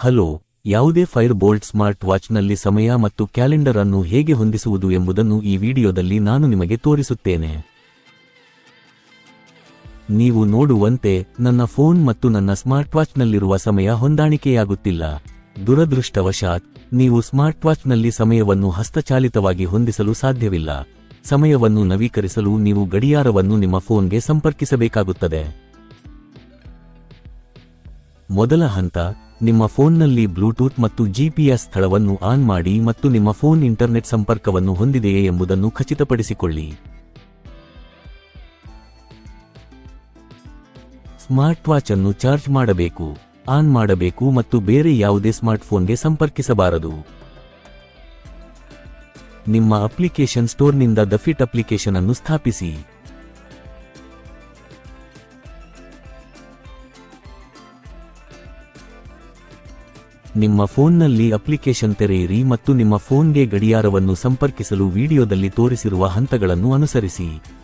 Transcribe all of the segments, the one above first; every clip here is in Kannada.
ಹಲೋ, ಯಾವುದೇ ಫೈರ್ ಬೋಲ್ಟ್ ಸ್ಮಾರ್ಟ್ ವಾಚ್ನಲ್ಲಿ ಸಮಯ ಮತ್ತು ಕ್ಯಾಲೆಂಡರ್ ಅನ್ನು ಹೇಗೆ ಹೊಂದಿಸುವುದು ಎಂಬುದನ್ನು ಈ ವಿಡಿಯೋದಲ್ಲಿ ನಾನು ನಿಮಗೆ ತೋರಿಸುತ್ತೇನೆ. ನೀವು ನೋಡುವಂತೆ, ನನ್ನ ಫೋನ್ ಮತ್ತು ನನ್ನ ಸ್ಮಾರ್ಟ್ ವಾಚ್ನಲ್ಲಿರುವ ಸಮಯ ಹೊಂದಾಣಿಕೆಯಾಗುತ್ತಿಲ್ಲ. ದುರದೃಷ್ಟವಶಾತ್, ನೀವು ಸ್ಮಾರ್ಟ್ ವಾಚ್ನಲ್ಲಿ ಸಮಯವನ್ನು ಹಸ್ತಚಾಲಿತವಾಗಿ ಹೊಂದಿಸಲು ಸಾಧ್ಯವಿಲ್ಲ. ಸಮಯವನ್ನು ನವೀಕರಿಸಲು ನೀವು ಗಡಿಯಾರವನ್ನು ನಿಮ್ಮ ಫೋನ್ಗೆ ಸಂಪರ್ಕಿಸಬೇಕಾಗುತ್ತದೆ. ಮೊದಲ ಹಂತ ನಿಮ್ಮ ಫೋನ್ನಲ್ಲಿ ಬ್ಲೂಟೂತ್ ಮತ್ತು ಜಿಪಿಎಸ್ ಸ್ಥಳವನ್ನು ಆನ್ ಮಾಡಿ ಮತ್ತು ನಿಮ್ಮ ಫೋನ್ ಇಂಟರ್ನೆಟ್ ಸಂಪರ್ಕವನ್ನು ಹೊಂದಿದೆಯೇ ಎಂಬುದನ್ನು ಖಚಿತಪಡಿಸಿಕೊಳ್ಳಿ. ಸ್ಮಾರ್ಟ್ ವಾಚ್ ಅನ್ನು ಚಾರ್ಜ್ ಮಾಡಬೇಕು, ಆನ್ ಮಾಡಬೇಕು ಮತ್ತು ಬೇರೆ ಯಾವುದೇ ಸ್ಮಾರ್ಟ್ಫೋನ್ಗೆ ಸಂಪರ್ಕಿಸಬಾರದು. ನಿಮ್ಮ ಅಪ್ಲಿಕೇಶನ್ ಸ್ಟೋರ್ನಿಂದ ದಫಿಟ್ ಅಪ್ಲಿಕೇಶನ್ ಅನ್ನು ಸ್ಥಾಪಿಸಿ. ನಿಮ್ಮ ಫೋನ್ನಲ್ಲಿ ಅಪ್ಲಿಕೇಶನ್ ತೆರೆಯಿರಿ ಮತ್ತು ನಿಮ್ಮ ಫೋನ್ಗೆ ಗಡಿಯಾರವನ್ನು ಸಂಪರ್ಕಿಸಲು ವಿಡಿಯೋದಲ್ಲಿ ತೋರಿಸಿರುವ ಹಂತಗಳನ್ನು ಅನುಸರಿಸಿ.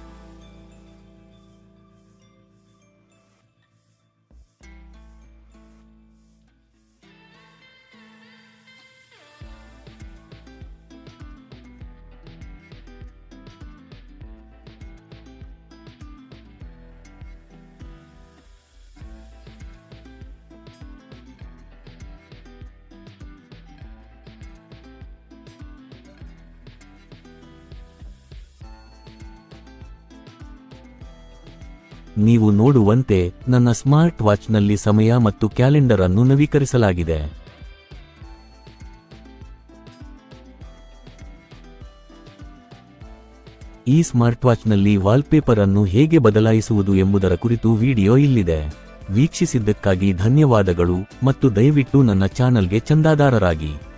ನೀವು ನೋಡುವಂತೆ ನನ್ನ ಸ್ಮಾರ್ಟ್ ವಾಚ್ನಲ್ಲಿ ಸಮಯ ಮತ್ತು ಕ್ಯಾಲೆಂಡರ್ ಅನ್ನು ನವೀಕರಿಸಲಾಗಿದೆ. ಈ ಸ್ಮಾರ್ಟ್ ವಾಚ್ನಲ್ಲಿ ವಾಲ್ಪೇಪರ್ ಅನ್ನು ಹೇಗೆ ಬದಲಾಯಿಸುವುದು ಎಂಬುದರ ಕುರಿತು ವಿಡಿಯೋ ಇಲ್ಲಿದೆ. ವೀಕ್ಷಿಸಿದ್ದಕ್ಕಾಗಿ ಧನ್ಯವಾದಗಳು ಮತ್ತು ದಯವಿಟ್ಟು ನನ್ನ ಚಾನಲ್ಗೆ ಚಂದಾದಾರರಾಗಿ.